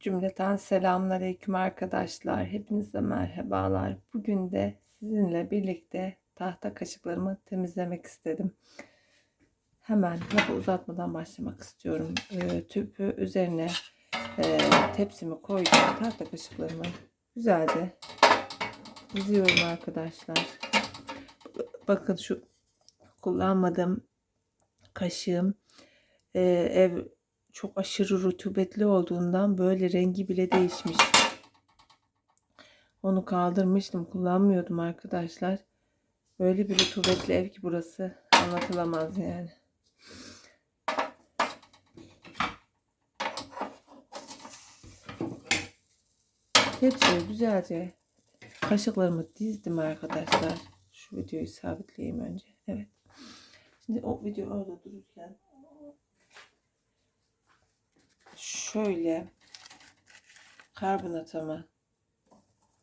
Cümleten selamünaleyküm arkadaşlar. Hepinize merhabalar. Bugün de sizinle birlikte tahta kaşıklarımı temizlemek istedim. Hemen lafı uzatmadan başlamak istiyorum. Ee, tüpü üzerine e, tepsimi koydum. Tahta kaşıklarımı güzelce diziyorum arkadaşlar. Bakın şu kullanmadığım kaşığım e, ev çok aşırı rutubetli olduğundan böyle rengi bile değişmiş. Onu kaldırmıştım. Kullanmıyordum arkadaşlar. Böyle bir rutubetli ev ki burası anlatılamaz yani. Hepsini güzelce kaşıklarımı dizdim arkadaşlar. Şu videoyu sabitleyeyim önce. Evet. Şimdi o video orada dururken şöyle karbonatımı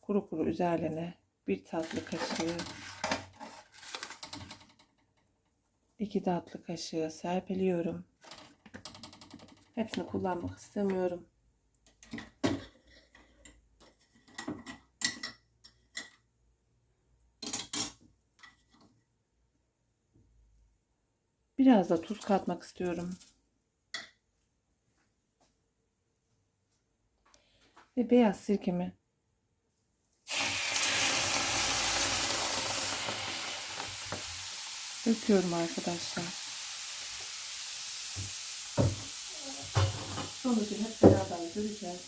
kuru kuru üzerine bir tatlı kaşığı iki tatlı kaşığı serpiliyorum. Hepsini kullanmak istemiyorum. Biraz da tuz katmak istiyorum. Ve beyaz sirkemi döküyorum arkadaşlar. Sonucu hep beraber göreceğiz.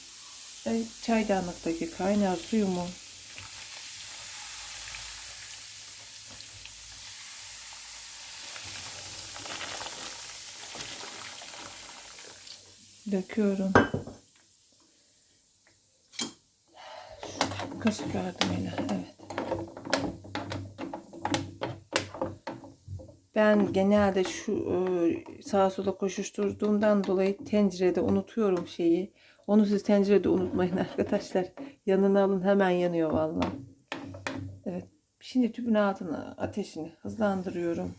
Ve çaydanlıktaki kaynar suyumu döküyorum. Kaşık yardımıyla evet. Ben genelde şu e, sağa sola koşuşturduğumdan dolayı tencerede unutuyorum şeyi. Onu siz tencerede unutmayın arkadaşlar. Yanına alın hemen yanıyor vallahi. Evet. Şimdi tüpün altını ateşini hızlandırıyorum.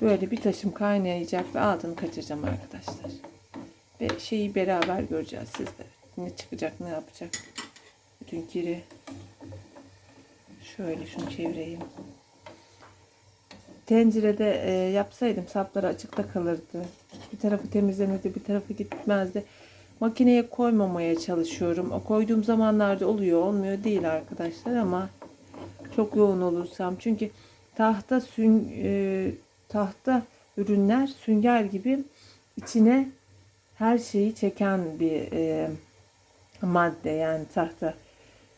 Böyle bir taşım kaynayacak ve altını kaçıracağım arkadaşlar. Ve şeyi beraber göreceğiz sizde. Ne çıkacak ne yapacak. Bütün kiri. Şöyle şunu çevireyim. Tencerede e, yapsaydım sapları açıkta kalırdı. Bir tarafı temizlenirdi bir tarafı gitmezdi. Makineye koymamaya çalışıyorum. O koyduğum zamanlarda oluyor olmuyor değil arkadaşlar ama çok yoğun olursam. Çünkü tahta sün, e, tahta ürünler sünger gibi içine her şeyi çeken bir e, madde yani tahta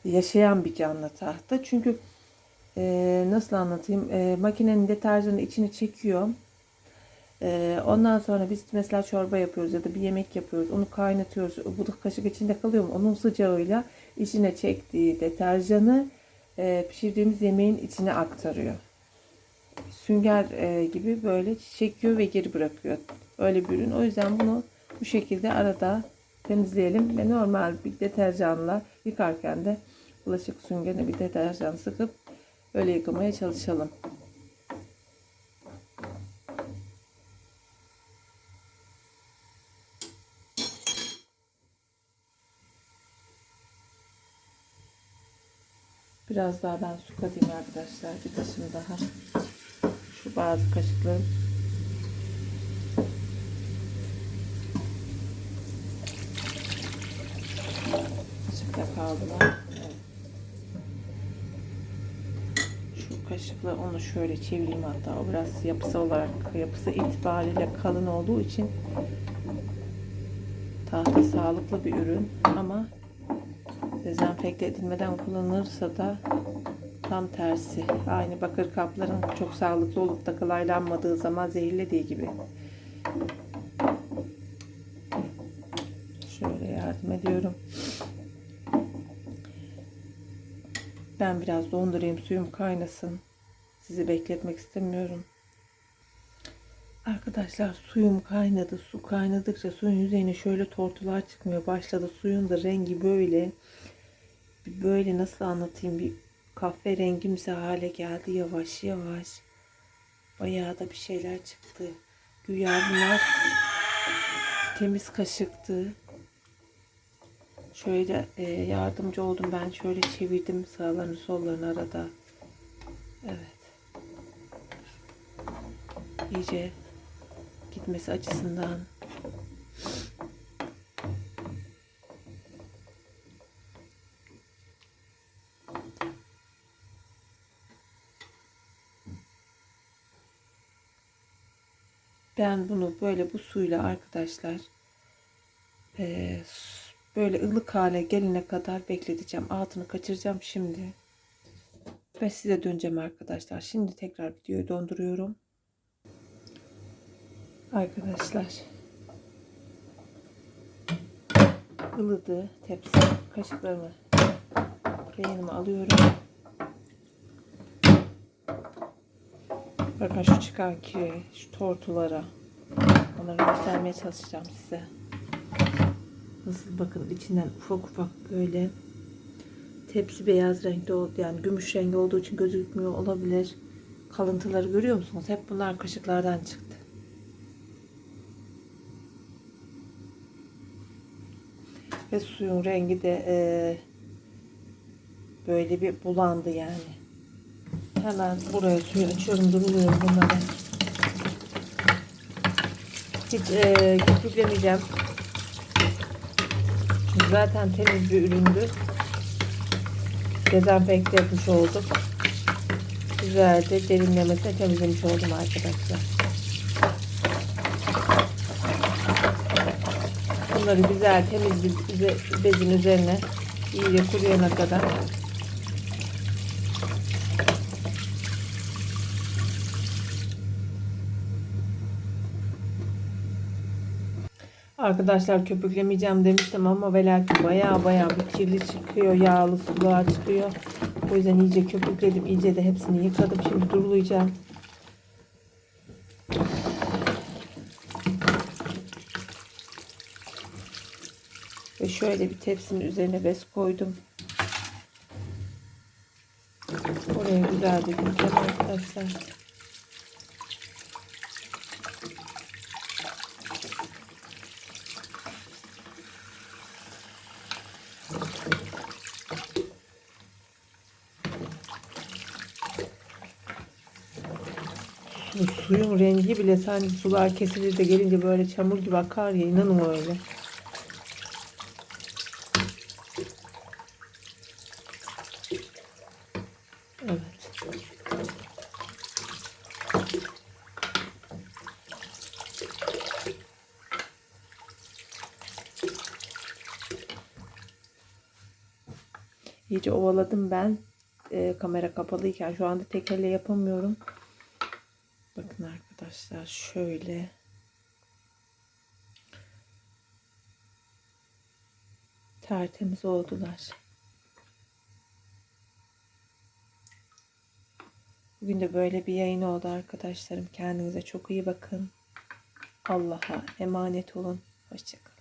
yaşayan bir canlı tahta. Çünkü e, nasıl anlatayım e, makinenin deterjanı içini çekiyor. E, ondan sonra biz mesela çorba yapıyoruz ya da bir yemek yapıyoruz onu kaynatıyoruz bu kaşık içinde kalıyor mu? Onun sıcağıyla içine çektiği deterjanı e, pişirdiğimiz yemeğin içine aktarıyor. Sünger e, gibi böyle çekiyor ve geri bırakıyor. Öyle bir ürün. O yüzden bunu bu şekilde arada temizleyelim ve normal bir deterjanla yıkarken de bulaşık süngerine bir deterjan sıkıp öyle yıkamaya çalışalım. Biraz daha ben su katayım arkadaşlar. Bir taşım daha. Şu bazı kaşıklarım Evet. Şu kaşıkla onu şöyle çevireyim hatta. O biraz yapısı olarak yapısı itibariyle kalın olduğu için tahta sağlıklı bir ürün ama dezenfekte edilmeden kullanılırsa da tam tersi. Aynı bakır kapların çok sağlıklı olup da kalaylanmadığı zaman zehirlediği gibi. Şöyle yardım ediyorum. Ben biraz dondurayım suyum kaynasın. Sizi bekletmek istemiyorum. Arkadaşlar suyum kaynadı. Su kaynadıkça suyun yüzeyine şöyle tortular çıkmaya başladı. Suyun da rengi böyle. Böyle nasıl anlatayım bir kahverengimsi hale geldi yavaş yavaş. Bayağı da bir şeyler çıktı. Güya bunlar temiz kaşıktı. Şöyle e, yardımcı oldum ben. Şöyle çevirdim sağlarını sollarını arada. Evet. İyice gitmesi açısından. Ben bunu böyle bu suyla arkadaşlar eee, böyle ılık hale gelene kadar bekleteceğim. Altını kaçıracağım şimdi. Ve size döneceğim arkadaşlar. Şimdi tekrar videoyu donduruyorum. Arkadaşlar. ılıdı tepsi. Kaşıklarımı yanıma alıyorum. Bakın şu çıkan ki şu tortulara onları göstermeye çalışacağım size. Nasıl bakın içinden ufak ufak böyle tepsi beyaz renkte oldu yani gümüş rengi olduğu için gözükmüyor olabilir. Kalıntıları görüyor musunuz? Hep bunlar kaşıklardan çıktı. Ve suyun rengi de eee, böyle bir bulandı yani. Hemen buraya suyu açıyorum duruluyorum bunları. Hiç eee köpüklemeyeceğim. Zaten temiz bir üründü. Dezenfekte etmiş olduk. Güzelce derinlemesine temizlemiş oldum arkadaşlar. Bunları güzel temiz bir bezin üzerine iyice kuruyana kadar Arkadaşlar köpüklemeyeceğim demiştim ama ve lakin baya baya bir kirli çıkıyor. Yağlı suluğa çıkıyor. O yüzden iyice köpükledim. iyice de hepsini yıkadım. Şimdi durulayacağım. Ve şöyle bir tepsinin üzerine bez koydum. Oraya güzelce dikeceğim arkadaşlar. Su, suyun rengi bile sanki sular kesilir de gelince böyle çamur gibi akar ya inanın öyle. Evet. İyice ovaladım ben. Ee, kamera kapalıyken şu anda tek elle yapamıyorum. Arkadaşlar şöyle. Tertemiz oldular. Bugün de böyle bir yayın oldu arkadaşlarım. Kendinize çok iyi bakın. Allah'a emanet olun. Hoşçakalın.